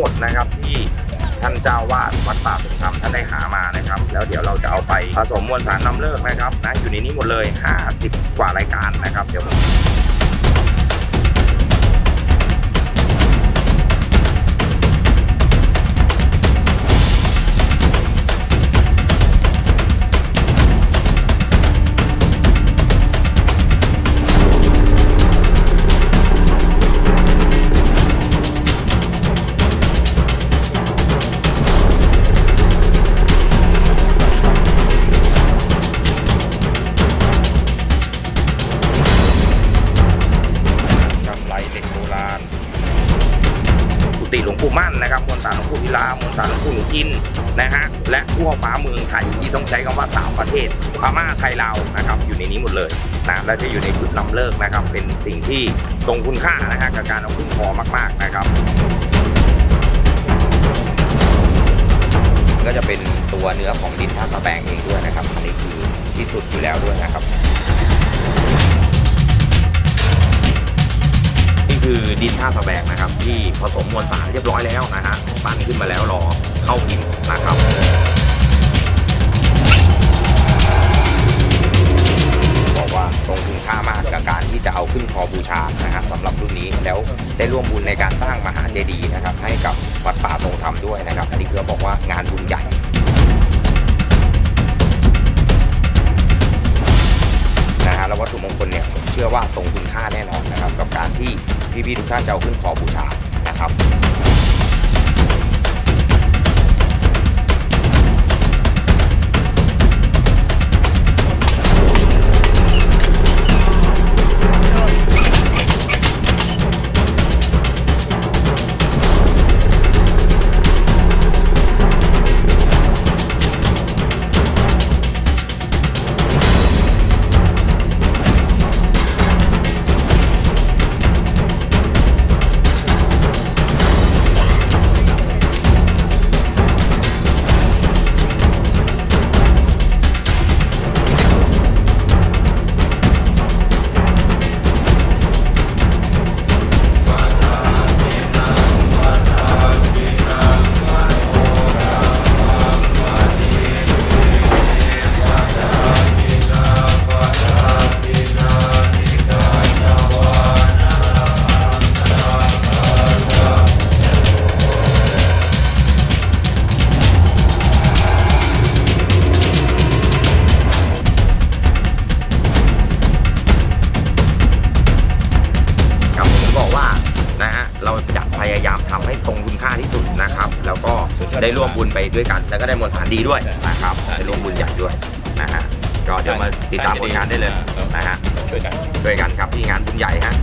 หมดนะครับที่ท่านเจ้าวาดวัดป่าสุขธรรมท่านได้หามานะครับ แล้วเดี๋ยวเราจะเอาไปผสมมวลสารนำเลิกนะครับนะอยู่ในนี้หมดเลย 50 กว่ารายการนะครับเดี๋ยว กุฏิหลวงปู่มั่นนะครับมวลสารหลวงปู่พิลามวลสารหลวงปู่หนูอินนะฮะและทั่วฟ้าเมืองไทยที่ต้องใช้คำว่าสามประเทศพม่าไทยลาวนะครับอยู่ในนี้หมดเลยนะและจะอยู่ในชุดนำเลิกนะครับ เป็นสิ่งที่ทรงคุณค่านะฮะกับการเอาขึ้นคอมาก ๆนะครับก็จะเป็นตัวเนื้อของดินท่าตะแบงเองด้วยนะครับอันนี้คือที่สุดอยู่แล้วด้วยนะครับ ดินท่าสแบกนะครับ ที่ผสมมวลสารเรียบร้อยแล้วนะฮะปั้นขึ้นมาแล้วรอเข้าพิมพ์นะครับบอกว่าทรงคุณค่ามากกับการที่จะเอาขึ้นคอบูชานะฮะสำหรับรุ่นนี้แล้วได้ร่วมบุญในการสร้างมหาเจดีย์นะครับ ให้กับวัดป่าทรงธรรมด้วยนะครับอันนี้คือบอกว่างานบุญใหญ่ ชื่อว่าทรงคุณค่าแน่นอนนะครับ กับการที่พี่ๆทุกท่านจะเอาขึ้นขอบูชานะครับครับะฮะเราจะพยายามทำให้ทรงคุณค่าที่สุดนะครับ แล้วก็ได้ร่วมบุญไปด้วยกัน แล้วก็ได้มวลสารดีด้วยนะครับได้ร่วมบุญใหญ่ด้วยนะฮะก็เดี๋ยวมาติดตามผลงานได้เลยนะฮะช่วยกันด้วยกันครับที่งานบุญใหญ่ฮะ